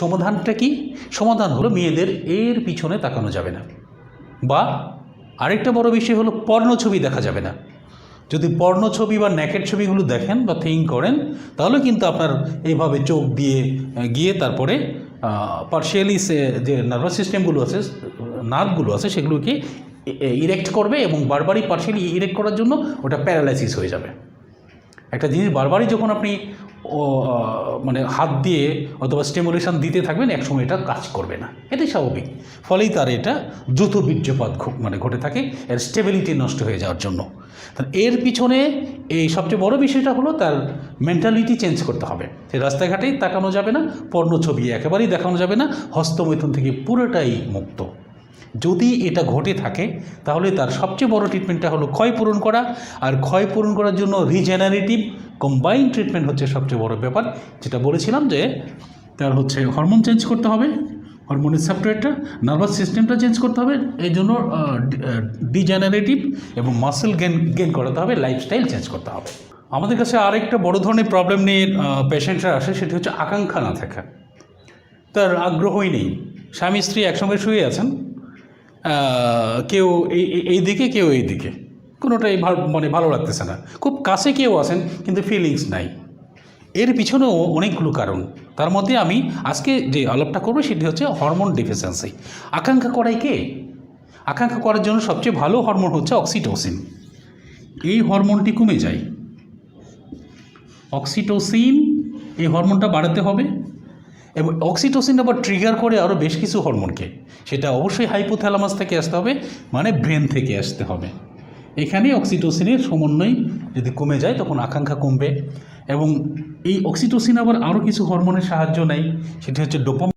সমাধানটা কি? সমাধান হলো মেয়েদের এর পিছনে তাকানো যাবে না। বা আরেকটা বড় বিষয় হলো পর্ণ ছবি দেখা যাবে না। যদি পর্ণ ছবি বা ন্যাকেট ছবিগুলো দেখেন বা থিঙ্ক করেন, তাহলে কিন্তু আপনার এইভাবে চোখ দিয়ে গিয়ে তারপরে পার্শিয়ালি যে নার্ভাস সিস্টেমগুলো আছে নার্ভগুলো আছে, সেগুলোকে ইরেক্ট করবে এবং বারবারই পার্শিয়ালি ইরেক্ট করার জন্য ওটা প্যারালাইসিস হয়ে যাবে। একটা জিনিস বারবারই যখন আপনি মানে হাত দিয়ে অথবা স্টিমুলেশন দিতে থাকবেন, একসময় এটা কাজ করবে না। এটাই স্বাভাবিক। ফলেই তার এটা দ্রুত বীর্যপাত মানে ঘটে থাকে, এর স্টেবিলিটি নষ্ট হয়ে যাওয়ার জন্য। এর পিছনে এই সবচেয়ে বড় বিষয়টা হলো তার মেন্টালিটি চেঞ্জ করতে হবে। সে রাস্তাঘাটেই তাকানো যাবে না পর্ণ ছবি একেবারেই দেখানো যাবে না, হস্তমৈথুন থেকে পুরোটাই মুক্ত। যদি এটা ঘটে থাকে, তাহলে তার সবচেয়ে বড় ট্রিটমেন্টটা হলো ক্ষয় পূরণ করা। আর ক্ষয় পূরণ করার জন্য রিজেনারেটিভ কম্বাইন ট্রিটমেন্ট হচ্ছে সবচেয়ে বড় ব্যাপার। যেটা বলেছিলাম যে, তার হচ্ছে হরমোন চেঞ্জ করতে হবে হরমোনের সফটওয়্যারটা নার্ভাস সিস্টেমটা চেঞ্জ করতে হবে, এই জন্য ডিজেনারেটিভ এবং মাসেল গেন গেন করাতে হবে লাইফস্টাইল চেঞ্জ করতে হবে। আমাদের কাছে আরেকটা বড় ধরনের প্রবলেম নিয়ে পেশেন্টরা আসে, সেটি হচ্ছে আকাঙ্ক্ষা না থাকা। তার আগ্রহই নেই। স্বামী স্ত্রী একসঙ্গে শুয়ে আছেন কেউ এই এই- দিকে, কেউ এই দিকে। কোনোটাই মানে ভালো লাগতেছে না। খুব কাছে কেউ আছেন, কিন্তু ফিলিংস নাই। এর পিছনেও অনেকগুলো কারণ। তার মধ্যে আমি আজকে যে আলাপটা করব, সেটি হচ্ছে হরমোন ডিফিসিয়েন্সি আকাঙ্ক্ষা করাই কে? আকাঙ্ক্ষা করার জন্য সবচেয়ে ভালো হরমোন হচ্ছে অক্সিটোসিন এই হরমোনটি কমে যায়। অক্সিটোসিন এই হরমোনটা বাড়াতে হবে। এবং অক্সিটোসিন আবার ট্রিগার করে আরও বেশ কিছু হরমোনকে সেটা অবশ্যই হাইপোথ্যালামাস থেকে আসতে হবে মানে ব্রেন থেকে আসতে হবে। এখানে অক্সিটোসিনের সমন্বয় যদি কমে যায়, তখন আকাঙ্ক্ষা কমবে। এবং এই অক্সিটোসিন আবার আরও কিছু হরমোনের সাহায্য নেয়, সেটি হচ্ছে ডোপাম